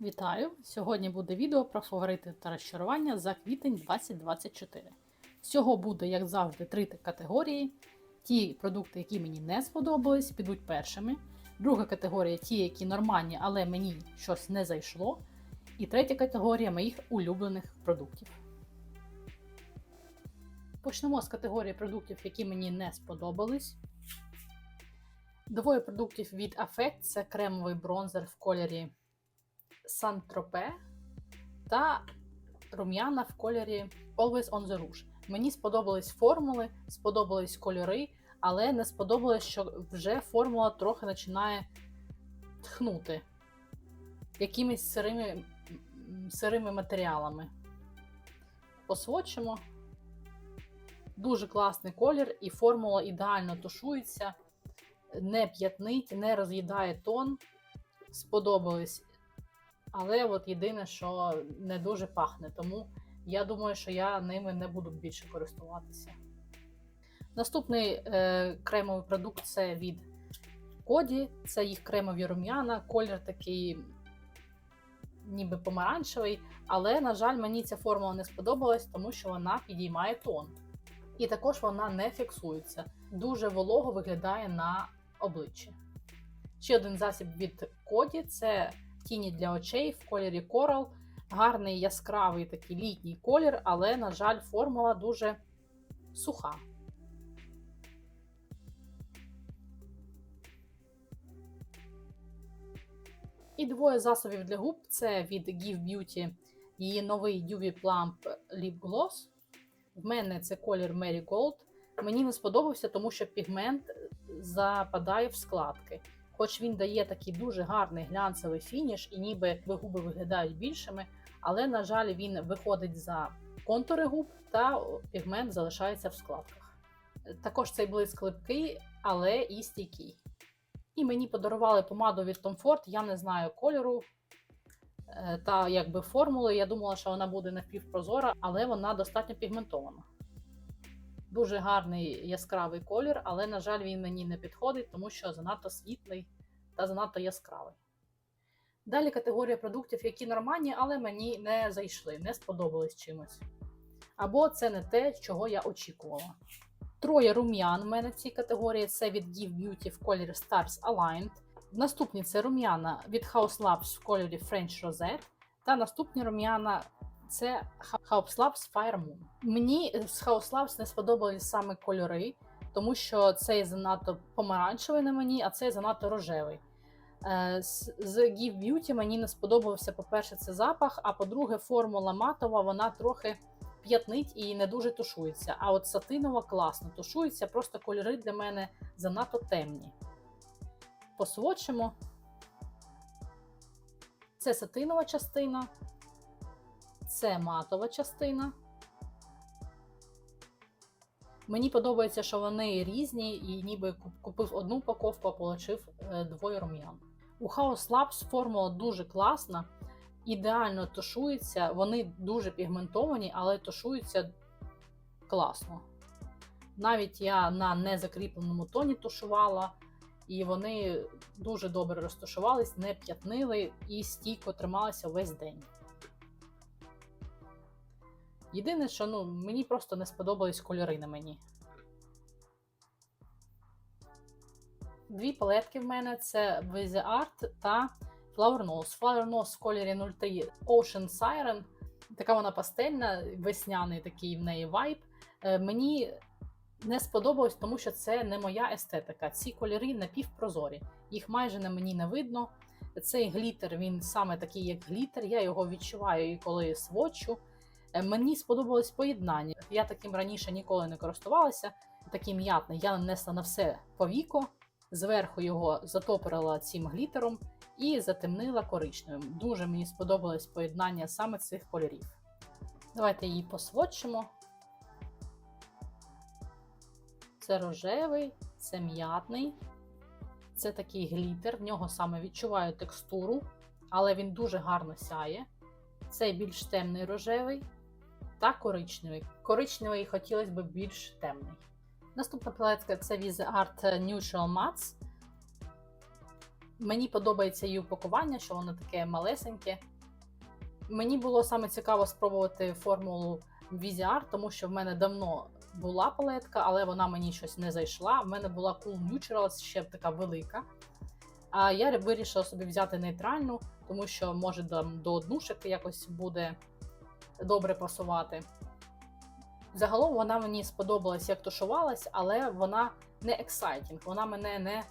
Вітаю! Сьогодні буде відео про фаворити та розчарування за квітень 2024. Всього буде, як завжди, три категорії. Ті продукти, які мені не сподобались, підуть першими. Друга категорія ті, які нормальні, але мені щось не зайшло. І третя категорія моїх улюблених продуктів. Почнемо з категорії продуктів, які мені не сподобались. Двоє продуктів від Affect це кремовий бронзер в кольорі Сан-Тропе та рум'яна в кольорі Always on the Rouge. Мені сподобались формули, сподобались кольори, але не сподобалось, що вже формула трохи починає тхнути якимись сирими, сирими матеріалами. Посвочимо. Дуже класний колір, і формула ідеально тушується, не п'ятнить, не роз'їдає тон. Сподобались але от єдине, що не дуже пахне, тому я думаю, що я ними не буду більше користуватися. Наступний е, кремовий продукт це від Коді, це їх кремові рум'яна, колір такий ніби помаранчевий, але, на жаль, мені ця формула не сподобалась, тому що вона підіймає тон. І також вона не фіксується. Дуже волого виглядає на обличчі. Ще один засіб від Коді це тіні для очей в кольорі Coral. Гарний яскравий такий літній колір, але, на жаль, формула дуже суха. І двоє засобів для губ це від Give Beauty її новий UV Plump Lip Gloss. В мене це колір Marigold. Мені не сподобався, тому що пігмент западає в складки. Хоч він дає такий дуже гарний глянцевий фініш, і ніби губи виглядають більшими, але, на жаль, він виходить за контури губ та пігмент залишається в складках. Також цей блиск липкий, але і стійкий. І мені подарували помаду від Tom Ford, я не знаю кольору е, та якби формули. Я думала, що вона буде напівпрозора, але вона достатньо пігментована. Дуже гарний яскравий колір, але, на жаль, він мені не підходить, тому що занадто світлий та занадто яскравий. Далі категорія продуктів, які нормальні, але мені не зайшли, не сподобались чимось. Або це не те, чого я очікувала. Троє рум'ян в мене в цій категорії це від Give Beauty в кольорі Stars Aligned. Наступні це рум'яна від House Labs в кольорі French Rosette. Та наступні рум'яна це House Labs Fire Moon. Мені з House Labs не сподобались саме кольори, тому що цей занадто помаранчевий на мені, а цей занадто рожевий. Е, з Give Beauty мені не сподобався, по-перше, це запах, а по-друге, формула матова, вона трохи п'ятнить і не дуже тушується. А от сатинова класно тушується, просто кольори для мене занадто темні. Посвочимо. Це сатинова частина, це матова частина. Мені подобається, що вони різні, і ніби купив одну упаковку, а отримав двоє рум'ян. У House Labs формула дуже класна, ідеально тушується, вони дуже пігментовані, але тушуються класно. Навіть я на незакріпленому тоні тушувала, і вони дуже добре розташувались, не п'ятнили і стійко трималися весь день. Єдине, що ну, мені просто не сподобались кольори на мені. Дві палетки в мене це Vize Art та Flower Nose. Flower Nose в кольорі 03 Ocean Siren. Така вона пастельна, весняний такий в неї вайб. Е, мені не сподобалось, тому що це не моя естетика. Ці кольори напівпрозорі. Їх майже на мені не видно. Цей глітер, він саме такий, як глітер. Я його відчуваю і коли свочу. Е, Мені сподобалось поєднання. Я таким раніше ніколи не користувалася. Такий м'ятний я нанесла на все повіко, зверху його затоприла цим глітером і затемнила коричневим. Дуже мені сподобалось поєднання саме цих кольорів. Давайте її посводчимо. Це рожевий, це м'ятний, це такий глітер, в нього саме відчуваю текстуру, але він дуже гарно сяє. Цей більш темний рожевий та коричневий. Коричневий хотілося б більш темний. Наступна палетка це Visa Art Neutral Mattes. Мені подобається її упакування, що воно таке малесеньке. Мені було саме цікаво спробувати формулу VZR, тому що в мене давно була палетка, але вона мені щось не зайшла. В мене була Cool Neutrals, ще така велика. А я вирішила собі взяти нейтральну, тому що може до однушек якось буде добре пасувати. Загалом вона мені сподобалась, як тушувалась, але вона не ексайтінг, вона мене не,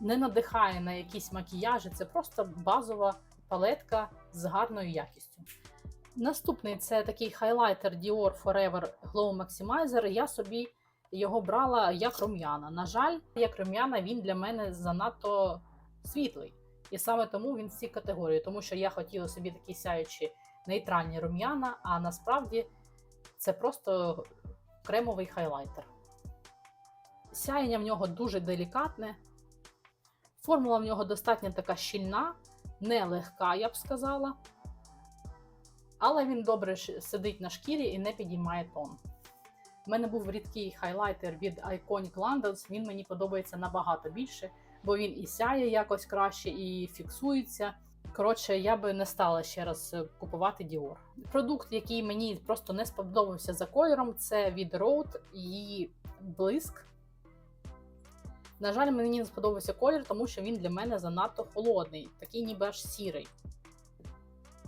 не надихає на якісь макіяжі. Це просто базова палетка з гарною якістю. Наступний це такий хайлайтер Dior Forever Glow Maximizer. Я собі його брала як рум'яна. На жаль, як рум'яна він для мене занадто світлий. І саме тому він в цій категорії, тому що я хотіла собі такі сяючі нейтральні рум'яна, а насправді це просто кремовий хайлайтер. Сяєння в нього дуже делікатне. Формула в нього достатньо така щільна, не легка, я б сказала. Але він добре сидить на шкірі і не підіймає тон. У мене був рідкий хайлайтер від Iconic Landals, він мені подобається набагато більше, бо він і сяє якось краще, і фіксується. Коротше, я би не стала ще раз е, купувати Dior. Продукт, який мені просто не сподобався за кольором, це від Rode її блиск. На жаль, мені не сподобався колір, тому що він для мене занадто холодний, такий ніби аж сірий.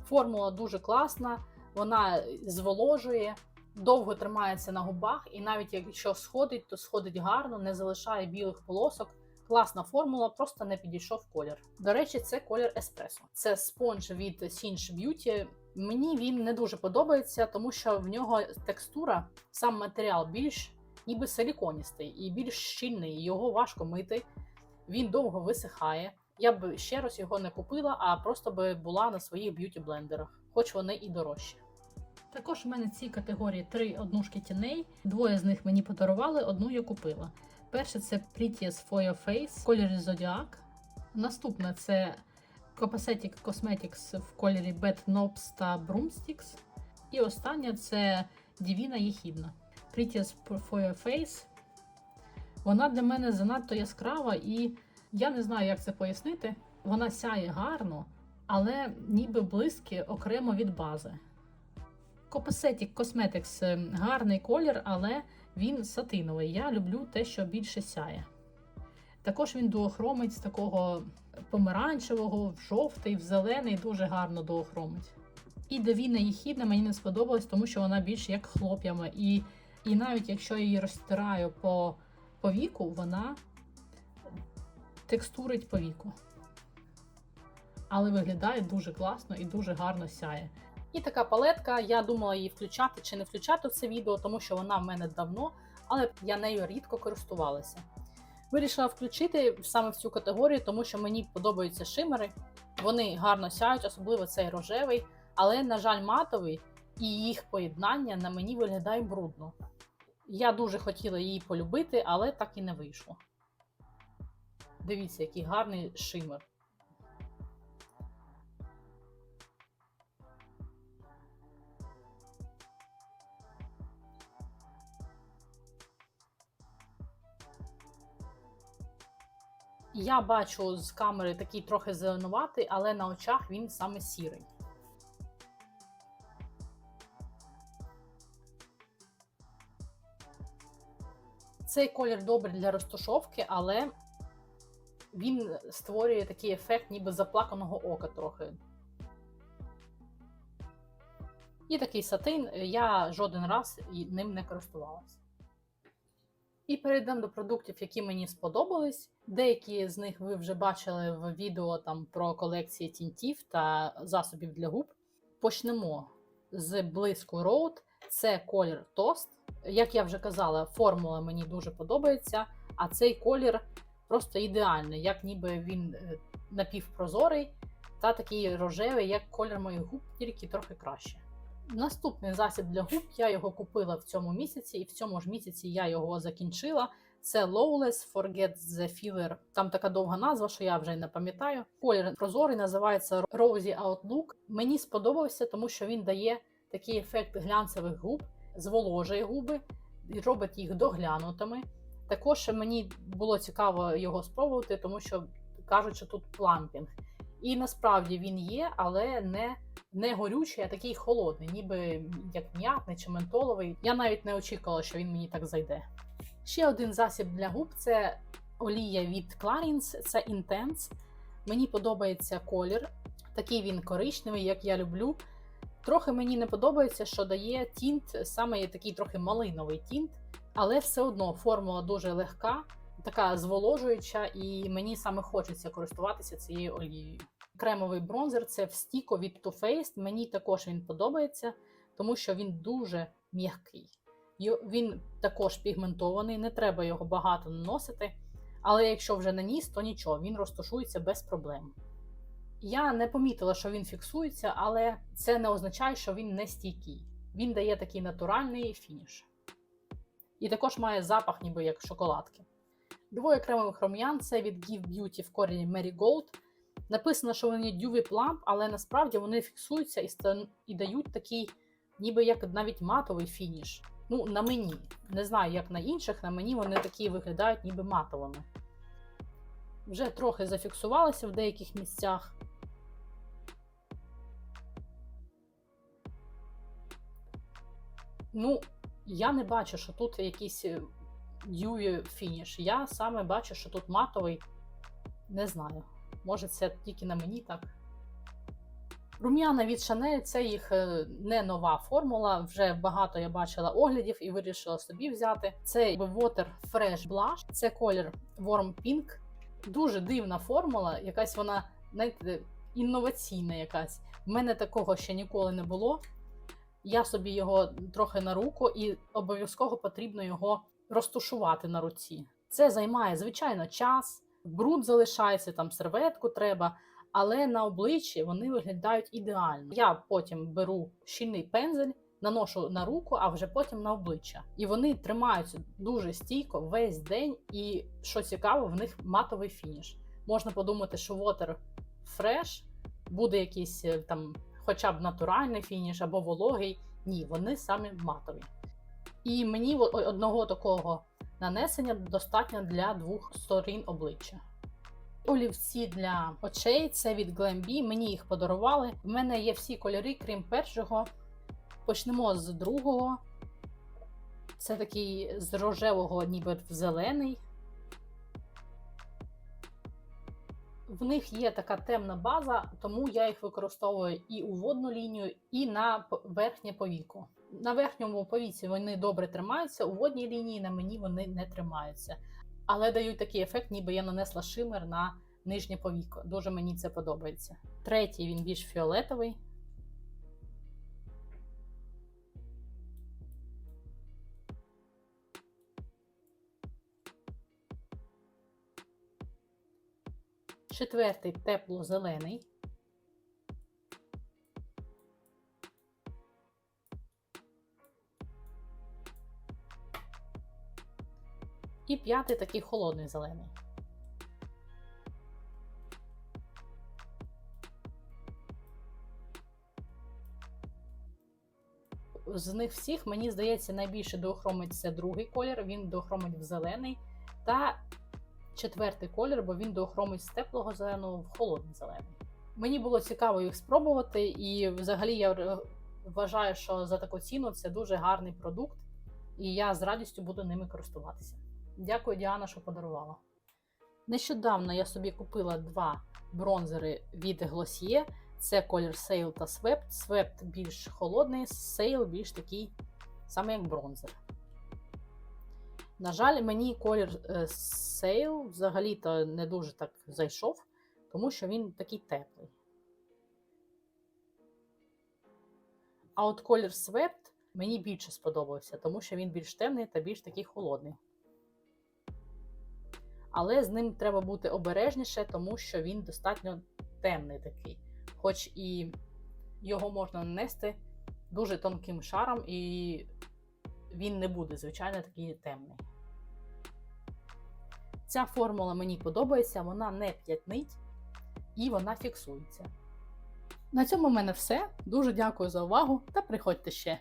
Формула дуже класна, вона зволожує, довго тримається на губах, і навіть якщо сходить, то сходить гарно, не залишає білих полосок. Класна формула, просто не підійшов колір. До речі, це колір еспресо. Це спонж від Sinch Beauty. Мені він не дуже подобається, тому що в нього текстура, сам матеріал більш ніби силіконістий і більш щільний. Його важко мити, він довго висихає. Я б ще раз його не купила, а просто би була на своїх б'юті-блендерах, хоч вони і дорожчі. Також в мене в цій категорії три однушки тіней. Двоє з них мені подарували, одну я купила. Перше це Prettiest for Your Face в кольорі Zodiac. Наступне це Copacetic Cosmetics в кольорі Bad Knobs та Broomsticks. І остання це Divina Єхідна. Prettiest for Your Face. Вона для мене занадто яскрава, і я не знаю, як це пояснити. Вона сяє гарно, але ніби блиски окремо від бази. Copacetic Cosmetics е, гарний колір, але він сатиновий. Я люблю те, що більше сяє. Також він дуохромить з такого помаранчевого, в жовтий, в зелений, дуже гарно дуохромить. І Девіна Єхідна мені не сподобалась, тому що вона більш як хлоп'ями. І, і навіть якщо я її розтираю по, по віку, вона текстурить по віку. Але виглядає дуже класно і дуже гарно сяє. І така палетка, я думала її включати чи не включати в це відео, тому що вона в мене давно, але я нею рідко користувалася. Вирішила включити саме в цю категорію, тому що мені подобаються шимери. Вони гарно сяють, особливо цей рожевий, але, на жаль, матовий і їх поєднання на мені виглядає брудно. Я дуже хотіла її полюбити, але так і не вийшло. Дивіться, який гарний шимер. Я бачу з камери такий трохи зеленуватий, але на очах він саме сірий. Цей колір добрий для розтушовки, але він створює такий ефект, ніби заплаканого ока трохи. І такий сатин, я жоден раз ним не користувалася. І перейдемо до продуктів, які мені сподобались. Деякі з них ви вже бачили в відео там про колекції тінтів та засобів для губ. Почнемо з блиску Road. Це колір Toast. Як я вже казала, формула мені дуже подобається, а цей колір просто ідеальний, як ніби він е, напівпрозорий та такий рожевий, як колір моїх губ, тільки трохи краще. Наступний засіб для губ я його купила в цьому місяці, і в цьому ж місяці я його закінчила. Це Lawless Forget the Filler. Там така довга назва, що я вже не пам'ятаю. Колір прозорий називається Rosy Outlook. Мені сподобався, тому що він дає такий ефект глянцевих губ, зволожує губи і робить їх доглянутими. Також мені було цікаво його спробувати, тому що кажуть, що тут плампінг. І насправді він є, але не, не горючий, а такий холодний, ніби як м'ятний чи ментоловий. Я навіть не очікувала, що він мені так зайде. Ще один засіб для губ це олія від Clarins, це Intense. Мені подобається колір. Такий він коричневий, як я люблю. Трохи мені не подобається, що дає тінт, саме такий трохи малиновий тінт, але все одно формула дуже легка, така зволожуюча, і мені саме хочеться користуватися цією олією. Кремовий бронзер це в стіко від Too Faced. Мені також він подобається, тому що він дуже м'який. Він також пігментований, не треба його багато наносити. Але якщо вже наніс, то нічого, він розташується без проблем. Я не помітила, що він фіксується, але це не означає, що він не стійкий. Він дає такий натуральний фініш. І також має запах, ніби як шоколадки. Двоє кремових рум'ян це від Give Beauty в корені Marigold. Написано, що вони Dewy Plump, але насправді вони фіксуються і, і дають такий, ніби як навіть матовий фініш. Ну, на мені. Не знаю, як на інших, на мені вони такі виглядають ніби матовими. Вже трохи зафіксувалися в деяких місцях. Ну, я не бачу, що тут якийсь е, дюві фініш. Я саме бачу, що тут матовий. Не знаю. Може, це тільки на мені так. Рум'яна від Chanel це їх е, не нова формула. Вже багато я бачила оглядів і вирішила собі взяти. Це Water Fresh Blush, це колір Warm Pink. Дуже дивна формула, якась вона, знаєте, інноваційна якась. В мене такого ще ніколи не було. Я собі його трохи на руку, і обов'язково потрібно його розтушувати на руці. Це займає, звичайно, час, бруд залишається, там серветку треба, але на обличчі вони виглядають ідеально. Я потім беру щільний пензель, наношу на руку, а вже потім на обличчя. І вони тримаються дуже стійко весь день. І що цікаво, в них матовий фініш. Можна подумати, що Water Fresh буде якийсь е, там, хоча б натуральний фініш або вологий. Ні, вони самі матові. І мені одного такого нанесення достатньо для двох сторін обличчя. Олівці для очей це від Glambi, мені їх подарували. В мене є всі кольори, крім першого. Почнемо з другого. Це такий з рожевого, ніби в зелений. В них є така темна база, тому я їх використовую і у водну лінію, і на верхнє повіко. На верхньому повіці вони добре тримаються, у водній лінії на мені вони не тримаються. Але дають такий ефект, ніби я нанесла шимер на нижнє повіко. Дуже мені це подобається. Третій він більш фіолетовий. Четвертий тепло-зелений. П'ятий такий холодний зелений. З них всіх, мені здається, найбільше доохромить це другий колір, він доохромить в зелений. Та четвертий колір, бо він доохромить з теплого зеленого в холодний зелений. Мені було цікаво їх спробувати, і взагалі я вважаю, що за таку ціну це дуже гарний продукт, і я з радістю буду ними користуватися. Дякую, Діана, що подарувала. Нещодавно я собі купила два бронзери від Glossier. Це колір Sail та Swept. Swept більш холодний, Sail більш такий, саме як бронзер. На жаль, мені колір е, Sail взагалі-то не дуже так зайшов, тому що він такий теплий. А от колір Swept мені більше сподобався, тому що він більш темний та більш такий холодний. Але з ним треба бути обережніше, тому що він достатньо темний такий. Хоч і його можна нанести дуже тонким шаром, і він не буде, звичайно, такий темний. Ця формула мені подобається, вона не п'ятнить і вона фіксується. На цьому в мене все. Дуже дякую за увагу та приходьте ще!